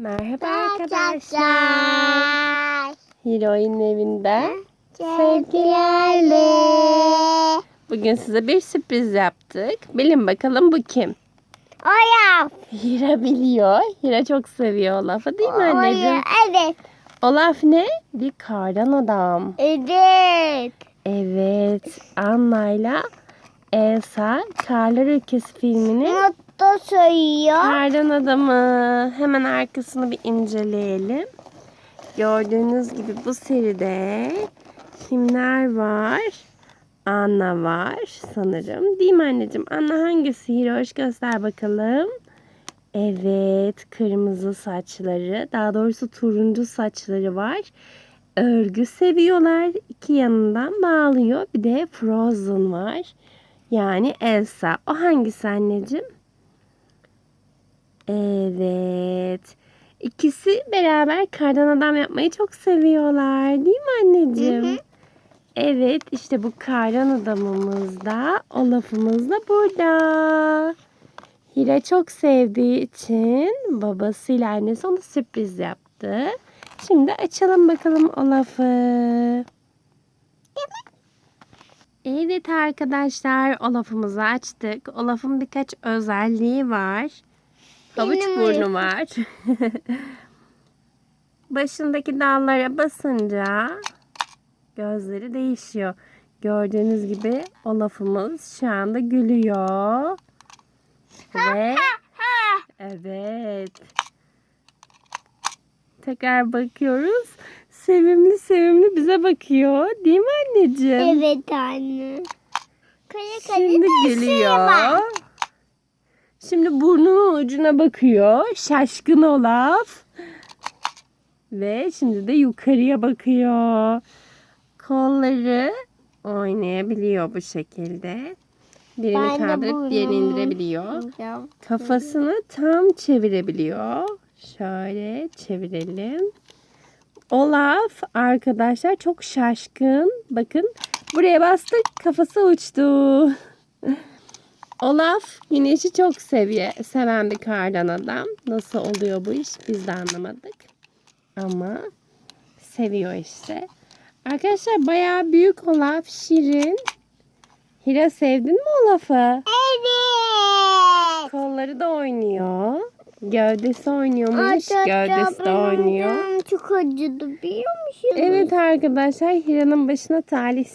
Merhaba arkadaşlar. Hero'nun evinden Sevgilerle. bugün size bir sürpriz yaptık. Bilin bakalım bu kim? Olaf. Hira biliyor. Hira çok seviyor Olaf'ı değil mi anneciğim? Olaf, Evet. Olaf ne? Bir kardan adam. Evet. Evet. Anna'yla Elsa Karlar Ülkesi filmini Mutlu sayıyor. Kardan adamı hemen arkasını bir inceleyelim. Gördüğünüz gibi bu seride kimler var? Anna var sanırım. Değil mi anneciğim? Anna hangisi? Hiroş göster bakalım. Evet, kırmızı saçları, daha doğrusu turuncu saçları var. Örgü seviyorlar. İki yanından bağlıyor. Bir de Frozen var. Yani Elsa. O hangisi anneciğim? Evet. İkisi beraber kardan adam yapmayı çok seviyorlar. Değil mi anneciğim? Hı hı. Evet işte bu kardan adamımız da Olaf'ımız da burada. Hira çok sevdiği için babasıyla annesi ona sürpriz yaptı. Şimdi açalım bakalım Olaf'ı. Evet arkadaşlar Olaf'ımızı açtık. Olaf'ın birkaç özelliği var. Havuç Benim burnu var. Başındaki dallara basınca gözleri değişiyor. Gördüğünüz gibi Olaf'ımız şu anda gülüyor. Ve evet. Tekrar bakıyoruz. Sevimli sevimli bize bakıyor. Değil mi anneciğim? Evet anne. Kare kare Şimdi de geliyor. Şimdi burnunun ucuna bakıyor. Şaşkın Olaf. Ve şimdi de yukarıya bakıyor. Kolları oynayabiliyor bu şekilde. Birini Ben kaldırıp diğerini indirebiliyor. Kafasını tam çevirebiliyor. Şöyle çevirelim. Olaf arkadaşlar çok şaşkın. Bakın buraya bastık kafası uçtu. Olaf güneşi çok seviyor, seven bir kardan adam. Nasıl oluyor bu iş biz de anlamadık. Ama seviyor işte. Arkadaşlar bayağı büyük Olaf, şirin. Hira sevdin mi Olaf'ı? Evet. Kolları da oynuyor. Gövdesi oynuyormuş. Ay, Gövdesi de oynuyor. Çok acıdı biliyor musun? Evet arkadaşlar Hira'nın başına talih